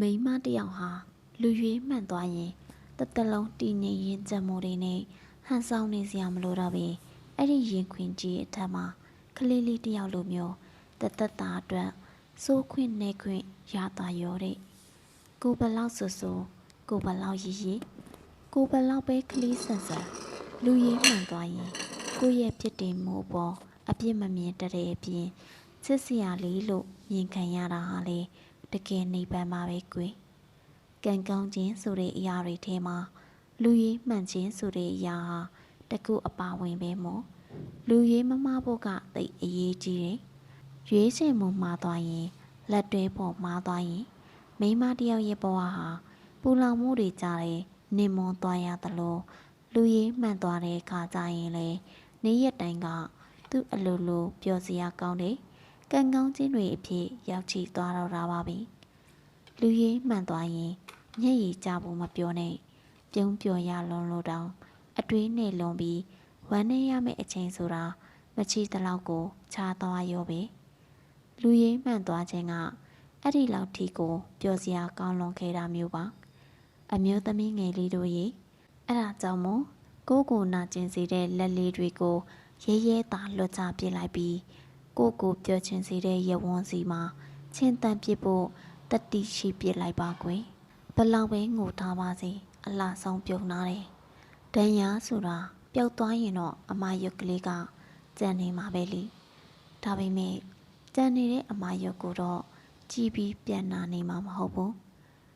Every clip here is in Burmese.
မိန်းမတစ်ယောက်ဟာလူရွေးမှန်သွားရင်တစ်သက်လုံးတည်ငြိမ်ရင်ကြံမိုးတွေနဲ့ဟန်ဆောင်နေစရာမလိုတော့ပေအဲ့ဒီရင်ခွင်ကြီးအထက်မှာကလေးလေးတစ်ယောက်လိုမျိုးတသက်တာအတွက်စိုးခွင့်နေခွင့်ရတာရောတဲ့ကိုဘလောက်ဆူဆူကိုဘလောက်ရီရီကိုဘလောက်ပဲကလေးဆန်ဆန်လူရင်းမှန်သွားရင်ကိုယ့်ရဲ့ဖြစ်တည်မှုအပေါ်အပြစ်မမြင်တတ်တဲ့အပြင်ချစ်စရာလေးလို့မြင်ခံရတာဟာလေ တကယ်နေပန်းပါပဲကွယ်ကံကောင်းခြင်းဆိုတဲ့အရာတွေထဲမှာလူရင်းမှန်ခြင်းဆိုတဲ့အရာဟာတကူအပါဝင်ပဲမို့လူရင်းမမဖို့ကသိပ်အရေးကြီးတယ်ရွေးချယ်မှုမှားသွားရင်လက်တွဲပေါ်မှားသွားရင်မိန်းမတစ်ယောက်ရဲ့ဘဝဟာပူလောင်မှုတွေကြားတဲ့နေမွန်သွားရသလိုလူရင်းမှန်သွားတဲ့အခါကျရင်လေနေ့ရက်တိုင်းကသူ့အလိုလိုပျော်စရာကောင်းတဲ့ ကံကောင်းခြင်းတွေအဖြစ်ရောက်ချီသွားတော့တာပါပဲလူရင်းမှန်သွားရင်ညက်ရည်ကြဖို့မပြောနဲ့ပြုံးပျော်ရလွန်လို့တောင်အတွေးနဲ့လွန်ပြီးဝမ်းနေရမယ့်အချိန်ဆိုတာမချီတလောက်ကိုခြားသွားရောပဲလူရင်းမှန်သွားခြင်းကအဲ့ဒီလောက်ထိကိုပျော်စရာကောင်းလွန်ခဲ့တာမျိုးပါအမျိုးသမီးငယ်လေးတို့ရေအဲ့ဒါကြောင့်မို့ကိုယ့်ကိုယ်နာကျင်စေတဲ့လက်လေးတွေကိုရဲရဲတာလွတ်ချပစ်လိုက်ပြီး ကိုယ့်ကိုယ်ပျော်ချင်စေတဲ့ရဝန်းစီမှာချင်းတန်ပစ်ဖို့တတိရှိပစ်လိုက်ပါကွယ်ဘလောက်ပဲငိုထားပါစေအလားဆုံးပြုံနာတယ်ဒဏ်ရာဆိုတာပျောက်သွားရင်တော့အမယုတ်ကလေးကကြံနေမှာပဲလीဒါပေမဲ့ကြံနေတဲ့အမယုတ်ကိုတော့ကြည်ပြီးပြန်နာနေမှာမဟုတ်ဘူး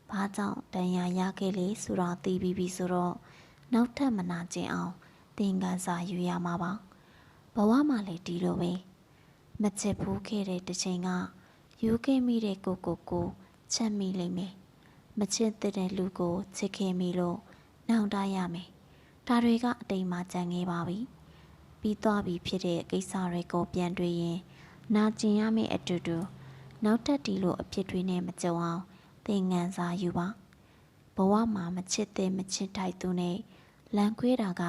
ဘာကြောင့်ဒဏ်ရာရခဲ့လေဆိုတာသိပြီးပြီဆိုတော့နောက်ထပ်မနာကျင်အောင်သင်ခန်းစာယူရမှာပါဘဝမှာလည်းဒီလိုပဲ မချစ်ဘူးခဲ့တဲ့တစ်ချိန်ကယူခဲ့မိတဲ့ကိုကိုကိုချက်မိလိမ့်မယ်မချစ်တဲ့လူကိုချစ်ခင်မိလို့နှောင်တရမယ်ဒါတွေကအတိမ်မှကြံခဲ့ပါပြီပြီးသွားပြီဖြစ်တဲ့ကိစ္စတွေကိုပြန်တွေ့ရင်နာကျင်ရမယ့်အတူတူနောက်ထပ်ဒီလိုအဖြစ်တွေနဲ့မကြုံအောင်သင်ငန်းစာယူပါဘဝမှာမချစ်တဲ့မချစ်ထိုက်သူနဲ့လမ်းခွဲတာက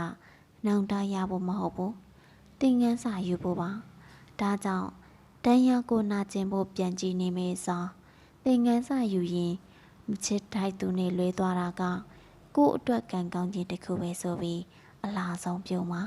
နောင်တရဖို့မဟုတ်ဘူးသင်ငန်းစာယူဖို့ပါ ဒါကြောင့်တန်ရကိုနာကျင်ဖို့ပြန်ကြည့်နေမေးစာသင်ငန်းစာယူရင်မချစ်ထိုက်သူနဲ့လွဲသွားတာကကို့အတွက်ကံကောင်းခြင်းတစ်ခုပဲဆိုပြီးအလားဆုံးပြုံးပါ